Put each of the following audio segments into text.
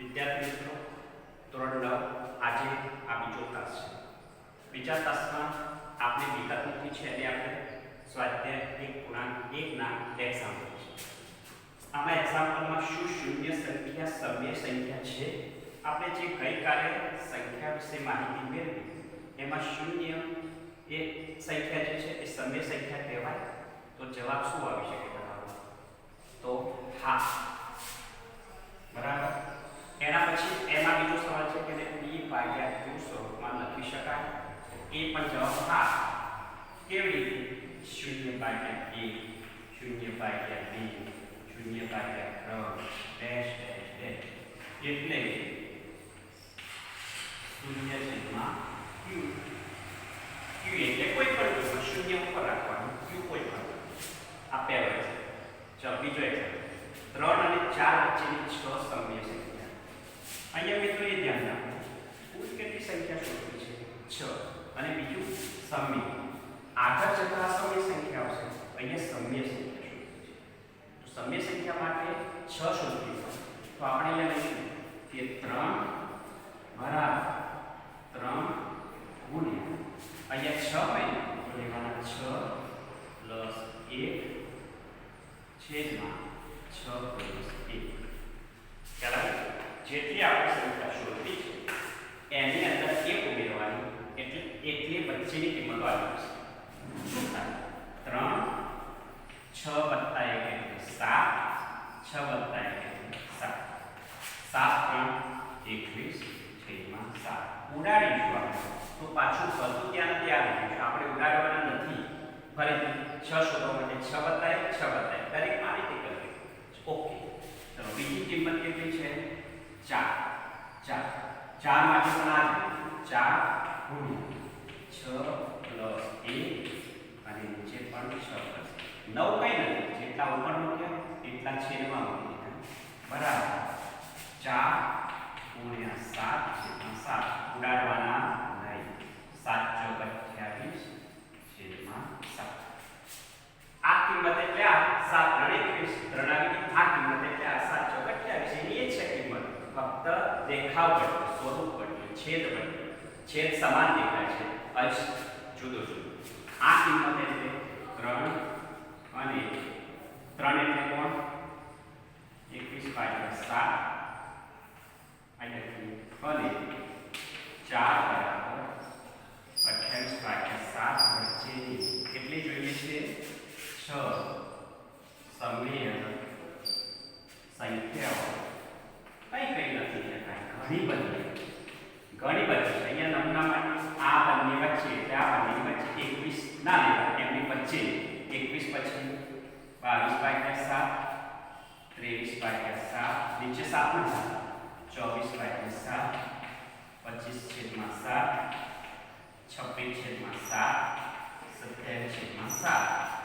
વિદ્યાર્થી મિત્રો ધોરણ નવ, આજે આ બીજો તાસ છે. બીજા તાસમાં આપણે વિગત મૂકી છે અને આપણે સ્વાધ્યાય એક પૂર્ણાંક એકના એક્ઝામ્પલ છે. આમાં એક્ઝામ્પલમાં શું શૂન્ય સંખ્યા સભ્ય સંખ્યા છે? આપણે જે ગઈકાલે સંખ્યા વિશે માહિતી મેળવી, એમાં શૂન્ય એ સંખ્યા જે છે એ સમય સંખ્યા કહેવાય. તો જવાબ શું આવી શકે તમારો? તો હા. બરાબર? પછી એમાં બીજો સવાલ છે કે p ભાગ્યા q સ્વરૂપમાં લખી શકાય? એ પણ જવાબ હા. કેવી રીતે? શૂન્ય ભાગ્યા એક શૂન્ય ભાગ્યા બે શૂન્ય ભાગ્યા ત્રણ ડેશ ડેશ ડેશ એટલે શૂન્ય છેદમાં ક્યુ ક્યુ એટલે કોઈ પણ કિંમત શૂન્ય ઉપર રાખવાનું ક્યુ કોઈ પણ. આ પહેલો છે. ચાલો, બીજો એક્ઝામ્પલ ત્રણ અને ચાર વચ્ચેની છ સંખ્યા અહીંયા મિત્રો એ ધ્યાન રાખો કુલ કેટલી સંખ્યા શોધવી છે? છ. અને બીજું, સમ્ય. આગળ જતા આ સમ્ય સંખ્યા આવશે. અહીંયા સમ્ય સંખ્યા શોધવી છે. તો સમ્ય સંખ્યા માટે છ શોધવી તો. આપણે અહીંયા લઈશું કે ત્રણ બરાબર ત્રણ ગુણ્યા. અહીંયા છ હોય તો લેવાના છ પ્લસ એક છેદમાં છ પ્લસ જેટલી આપણે સંખ્યા શોધવી છે. એની અંદર એક ઉમેરવાની, એટલે એટલી વચ્ચેની કિંમતો આવી છે શું થાય? ત્રણ, છ વત્તા એક એટલે સાત, છ વત્તા એક એટલે સાત. સાત ત્રણ, એકવીસ, છેદમાં સાત. ઉડાડીશું આપણે. તો પાછું બધું ત્યાં ત્યાં આવી આપણે ઉડાડવાના નથી. ફરીથી છ શોધવા માટે છ વત્તા એક, છ વત્તા એક. દરેક આ રીતે કરવી ઓકે. ચલો બીજી કિંમત કેટલી છે? ચાર ચાર ચાર માટે પણ આ ચાર ગુણ્યા છ પ્લસ એક અને નીચે પણ છ પ્લસ નવ કઈ નથી. જેટલા ઉપર મૂક્યા, એટલા છેદમાં મૂકી બરાબર. ચાર ગુણ્યા સાત છેદમાં સાત. ઉડાડવાના નહીં. સાત ચોક અઠ્યાવીસ છેદમાં સાત. આ કિંમત એટલે આ સાત ત્રણ એકવીસ ત્રણ આવી આ કિંમત એટલે આ સાત ચોક અઠ્યાવીસ એની એ જ છે કિંમત ફક્ત દેખાવ બદલ્યો સ્વરૂપ બદલ્યું છેદ બદલ્યો છેદ સમાન દેખાય છે. અંશ જુદો જુદો. આ કિંમત એટલે ત્રણ અને ત્રણ એટલે કોણ? એકવીસ ભાગ્યા સાત. અને ચાર બરાબર અઠ્યાવીસ ભાગ્યા સાત વચ્ચેની કેટલી જોઈએ છે છ સમય સંખ્યાઓ કઈ કઈ નથી દેખાય ઘણી બધી ઘણી બધી છે અહીંયા નમૂના માટે આ બંને વચ્ચે એટલે આ બંને વચ્ચે એકવીસ ના લેવા એમની વચ્ચે એકવીસ પછી બાવીસ ભાગ્યા સાત ત્રેવીસ ભાગ્યા સાત નીચે સાત નથી ચોવીસ ભાગ્યા સાત પચીસ છેદમાં સાત છવ્વીસ છેદમાં સાત સત્યાવીસ છેદમાં સાત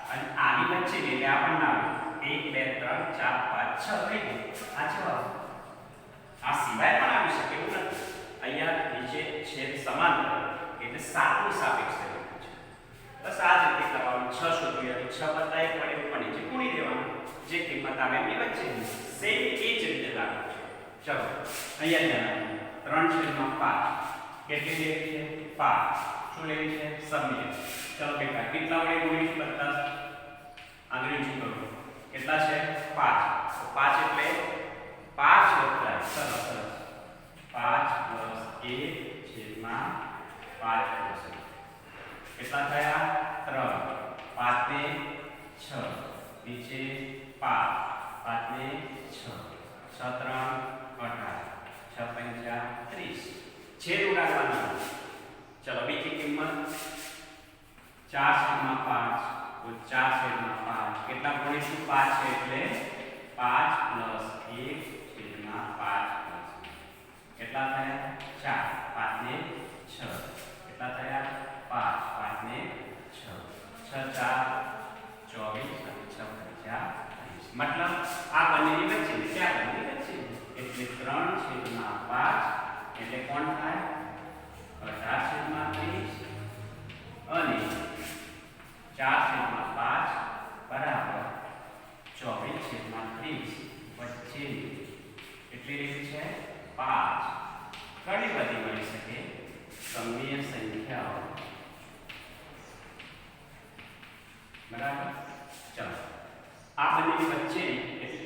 અને આની વચ્ચે એટલે આપણને આવે એક બે ત્રણ ચાર પાંચ છ થઈ ગયું આ જવાબ આ સિવાય પણ આવી શકે એવું નથી અહીંયા નીચે છેદ સમાન એટલે સાતની સાપેક્ષ રહેવાનું છે બસ આ જ રીતે કરવાનું છ શોધવી હતી છ વત્તા એક પડે ઉપર નીચે ગુણી દેવાનું જે કિંમત આવે એમની વચ્ચે સેમ એ જ રીતે લાગે છે ચલો અહીંયા ધ્યાન આપો. ત્રણ છેદમાં પાંચ કેટલી લેવી છે પાંચ શું લેવી છે સમ્ય ચલો બેટા કેટલા વડે ગુણીશું બધા આંગળી ઊંચી કરો કેટલા છે પાંચ તો પાંચ એટલે પાંચ વત્તા એક. સરસ સરસ પાંચ પ્લસ એક છેદમાં પાંચ પ્લસ એક. કેટલા થયા ત્રણ પાંચ ને છ નીચે પાંચ પાંચ ને છ છ ત્રણ અઢાર છ પંચા ત્રીસ છેદ ઉડાડવાના ચલો બીજી કિંમત ચાર છેદમાં પાંચ તો ચાર છેદમાં પાંચ કેટલા ગુણીશું પાંચ છે એટલે પાંચ પ્લસ એક છેદમાં પાંચ પ્લસ કેટલા થયા ચાર પાંચ ને છ કેટલા થયા પાંચ પાંચ ને છ છ ચાર ચોવીસ અને છ પંચા ત્રીસ મતલબ આ બંનેની વચ્ચે ને ત્યાં બંનેની વચ્ચે એટલે ત્રણ છેદમાં પાંચ એટલે કોણ થાય અઢાર છેદમાં ત્રીસ અને ચાર છેદમાં પાંચ બરાબર? ચોવીસ છેદમાં ત્રીસ વચ્ચે પાંચ ઘણી બધી મળી શકે સમય સંખ્યાઓ બરાબર? ચાલો આ બંનેની વચ્ચે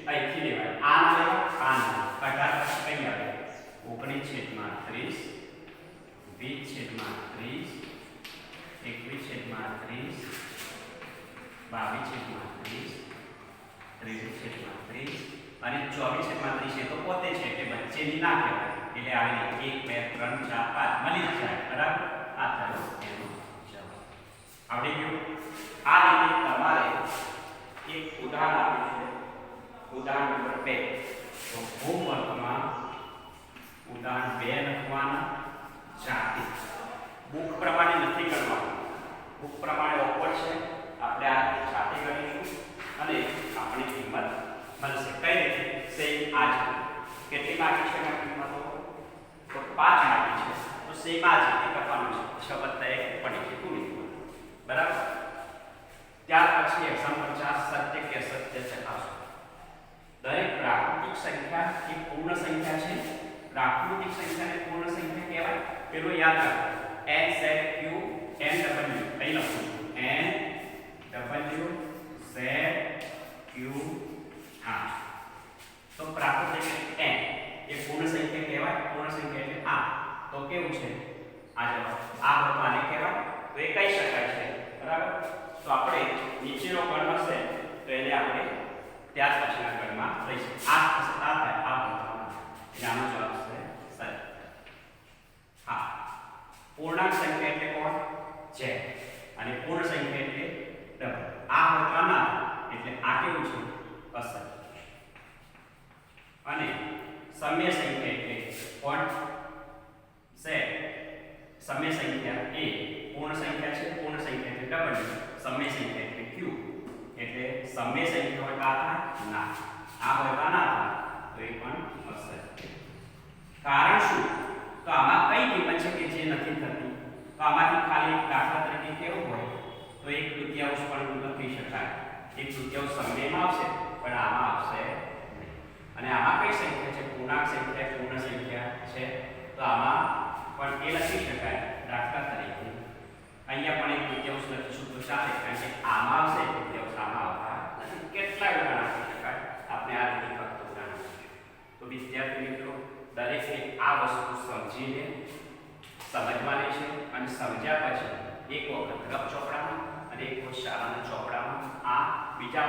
અહીંથી લેવાય આ લેવાય આ ના અઢાર કઈ આવે ઓગણીસ છેદમાં ત્રીસ વીસ છેદમાં ત્રીસ એકવીસ છેદમાં ત્રીસ બાવીસ છેદમાં ત્રીસ ત્રીસ અને ચોવીસ છેદમાં ત્રીસ તો પોતે છે ના કહેવાય એટલે આવી એક બે ત્રણ ચાર પાંચ મળી જાય આ થયો એનો આ રીતે તમારે એક ઉદાહરણ આપ્યું છે ઉદાહરણ નંબર બે તો હોમવર્કમાં ઉદાહરણ બે લખવાના જાતે બુક પ્રમાણે નથી કરવાનું બુક પ્રમાણે ઓપર છે આપણે આ સાથે કરીશું અને આપણી કિંમત મળશે કઈ રીતે સેમ આ જ કેટલી માગી છે એમાં કિંમતો તો પાંચ બાકી છે તો સેમ આ જ રીતે કરવાનું છે છ વત્તા એક પડી છે પૂરી બરાબર ત્યાર પછી એક્ઝામ પચાસ સત્ય કે સત્ય ચકાસો દરેક પ્રાકૃતિક સંખ્યા એ પૂર્ણ સંખ્યા છે પ્રાકૃતિક સંખ્યાને પૂર્ણ સંખ્યા કહેવાય પેલું યાદ રાખો N set Q N W અહીં લખું છું w z, q r તો પ્રાકૃતિક n. એ પૂર્ણ સંખ્યા કહેવાય, પૂર્ણ સંખ્યા એટલે આ. તો કેવું છે? આ જવાબ. આ આને કહેવાય, તો એ કહી શકાય છે? બરાબર? તો આપણે નીચેનો ગણ હશે, તો એને આપણે ત્યાર પછીના ગણમાં લઈશું. આ થાય આ ભણવાનું એટલે આનો જવાબ છે સર હા પૂર્ણાંક સંખ્યા એટલે કોણ છે અને પૂર્ણ સંખ્યા એટલે ડબલ આ હોય તો આ ના થાય. એટલે આ કેવું છે અસર અને સમય સંખ્યા એટલે કોણ છે સમય સંખ્યા એ પૂર્ણ સંખ્યા છે પૂર્ણ સંખ્યા એટલે ડબલ સમય સંખ્યા એટલે q, એટલે સમય સંખ્યા હોય તો આ થાય ના આ હોય તો ના તો એ પણ હશે કારણ શું? તો આમાં કઈ કિંમત છે કે જે નથી થતી? તો આમાંથી ખાલી દાખલા તરીકે કેવું હોય? તો એક તૃતીયાંશ પણ લખી શકાય. એક તૃતીયાંશ સમયમાં આવશે, પણ આમાં આવશે અને આમાં કઈ સંખ્યા પૂર્ણાંક સંખ્યા પૂર્ણ સંખ્યા છે, તો આમાં પણ એ લખી શકાય દાખલા તરીકે. અહીંયા પણ એક તૃતીયાંશ લખીશું તો ચાલે, કારણ કે આમાં આવશે તૃતીયાંશ આમાં આવતા નથી. કેટલા ઉદાહરણ આપી શકાય. આપણે આ રીતે ફક્ત ઉદાહરણ તો વિદ્યાર્થી મિત્રો દરેકે આ વસ્તુ સમજીને સમજવાની છે અને સમજ્યા પછી એક વખત રફ ચોપડામાં અને એક વખત શાળાના ચોપડામાં આ બીજા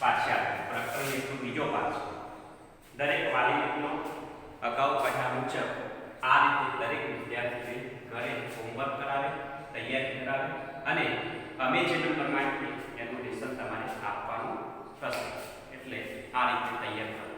પાછા પ્રકરણ એટલું બીજો પાઠ છે. દરેક વાલી અગાઉ કહ્યા મુજબ આ રીતે દરેક વિદ્યાર્થીને ઘરે હોમવર્ક કરાવે, તૈયારી કરાવે અને અમે જે નંબર માંગીએ એનું રિઝલ્ટ તમારે આપવાનું થશે. એટલે આ રીતે તૈયાર કરવાનું